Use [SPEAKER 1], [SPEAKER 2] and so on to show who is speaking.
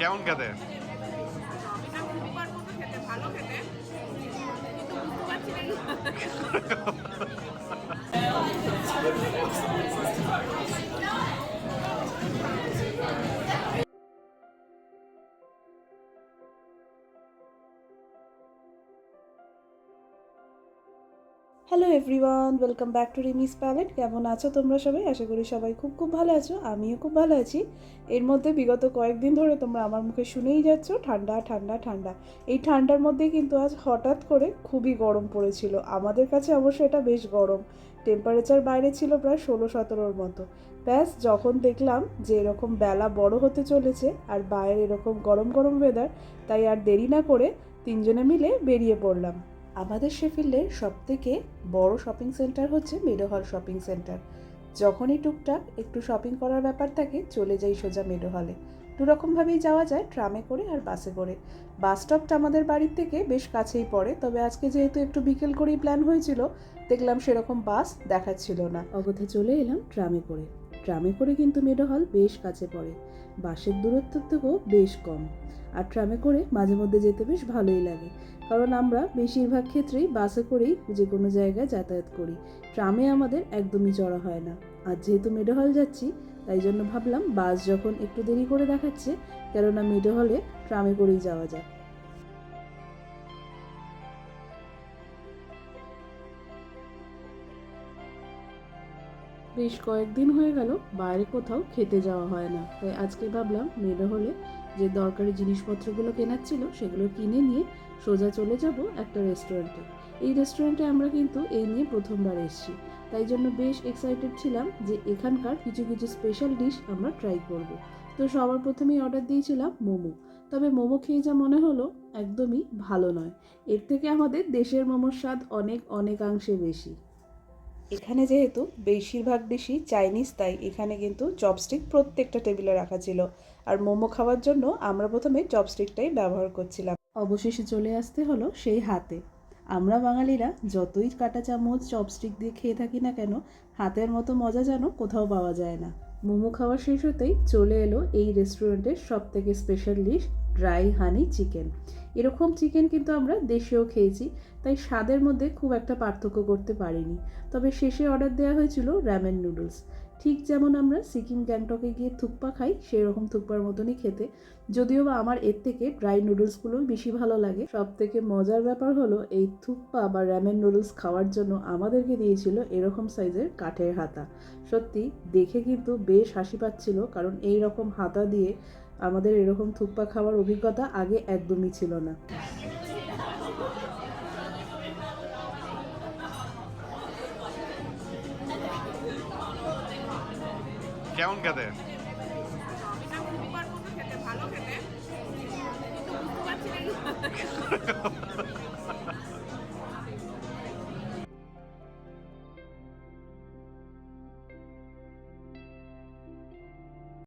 [SPEAKER 1] কেমন খেতে?
[SPEAKER 2] ভালো খেতে
[SPEAKER 3] hello everyone welcome back to রিমিস palette কেমন আছো তোমরা সবাই? আশা করি সবাই খুব খুব ভালো আছো, আমিও খুব ভালো আছি। এর মধ্যে বিগত কয়েকদিন ধরে তোমরা আমার মুখে শুনেই যাচ্ছ, ঠান্ডা ঠান্ডা ঠান্ডা। এই ঠান্ডার মধ্যেই কিন্তু আজ হঠাৎ করে খুবই গরম পড়েছিল। আমাদের কাছে অবশ্য এটা বেশ গরম। টেম্পারেচার বাইরে ছিল প্রায় ষোলো, সতেরোর মতো। ব্যাস, যখন দেখলাম যে এরকম বেলা বড় হতে চলেছে আর বাইরে এরকম গরম গরম ওয়েদার তাই আর দেরি না করে তিনজনে মিলে বেরিয়ে পড়লাম। আমাদের শেফিল্ডের সবথেকে বড় শপিং সেন্টার হচ্ছে মেডো হল শপিং সেন্টার যখনই টুকটাক একটু শপিং করার ব্যাপার থাকে, চলে যাই সোজা মেডো হলে দু রকমভাবেই যাওয়া যায় ট্রামে করে আর বাসে করে। বাস স্টপটা আমাদের বাড়ির থেকে বেশ কাছেই পড়ে, তবে আজকে যেহেতু একটু বিকেল করেই প্ল্যান হয়েছিল, দেখলাম সেরকম বাস দেখাচ্ছিল না। অগথা চলে এলাম ট্রামে করে। ট্রামে করে কিন্তু মেডো হল বেশ কাছে পড়ে। বাসের দূরত্বের থেকেও বেশ কম। আর ট্রামে করে মাঝে মধ্যে যেতে বেশ ভালোই লাগে। কারণ আমরা বেশিরভাগ ক্ষেত্রেই বাসে করেই যে কোনো জায়গায় যাতায়াত করি। ট্রামে আমাদের একদমই চড়া হয় না। আর যেহেতু মেডো হল যাচ্ছি, তাই জন্য ভাবলাম বাস যখন একটু দেরি করে দেখাচ্ছে, কেননা মেডো হলে ট্রামে করেই যাওয়া যায় বেশ কয়েকদিন হয়ে গেল বাইরে কোথাও খেতে যাওয়া হয় না। তাই আজকে ভাবলাম মেডো হলে যে দরকারি জিনিসপত্রগুলো কেনার ছিল সেগুলো কিনে নিয়ে সোজা চলে যাব একটা রেস্টুরেন্টে। এই রেস্টুরেন্টে আমরা কিন্তু এই নিয়ে প্রথমবার এসেছি। তাই জন্য বেশ এক্সাইটেড ছিলাম যে এখানকার কিছু কিছু স্পেশাল ডিশ আমরা ট্রাই করব। তো সবার প্রথমেই অর্ডার দিয়েছিলাম মোমো। তবে মোমো খেয়ে যা মনে হলো একদমই ভালো নয়। এর থেকে আমাদের দেশের মোমোর স্বাদ অনেক, অনেকাংশে বেশি। এখানে যেহেতু বেশিরভাগ ডিশই চাইনিজ, তাই এখানে কিন্তু চপস্টিক প্রত্যেকটা টেবিলে রাখা ছিল। আর মোমো খাওয়ার জন্য আমরা প্রথমে চপস্টিকটাই ব্যবহার করছিলাম। অবশেষে চলে আসতে হলো সেই হাতে। আমরা বাঙালিরা যতই কাটা চামচ চপস্টিক দিয়ে খেয়ে থাকি না কেন, হাতের মতো মজা যেন কোথাও পাওয়া যায় না। মোমো খাওয়া শেষ হতেই চলে এলো এই রেস্টুরেন্টের সব থেকে special dish dry honey chicken এরকম চিকেন কিন্তু আমরা দেশেও খেয়েছি, তাই স্বাদের মধ্যে খুব একটা পার্থক্য করতে পারিনি। তবে শেষে অর্ডার দেওয়া হয়েছিল র্যামেন নুডলস ঠিক যেমন আমরা সিকিম গ্যাংটকে গিয়ে থুকপা খাই সেই রকম থুকপার মতনই খেতে। যদিও বা আমার এর থেকে ড্রাই নুডলসগুলো বেশি ভালো লাগে। সব থেকে মজার ব্যাপার হলো, এই থুকপা বা র্যামেন নুডলস খাওয়ার জন্য আমাদেরকে দিয়েছিল এরকম সাইজের কাঠের হাতা। সত্যি, দেখে কিন্তু বেশ হাসি পাচ্ছিল, কারণ এই রকম হাতা দিয়ে আমাদের এরকম থুপ্পা খাওয়ার অভিজ্ঞতা আগে একদমই ছিল না।
[SPEAKER 1] কেমন খেতে?
[SPEAKER 2] ভালো খেতে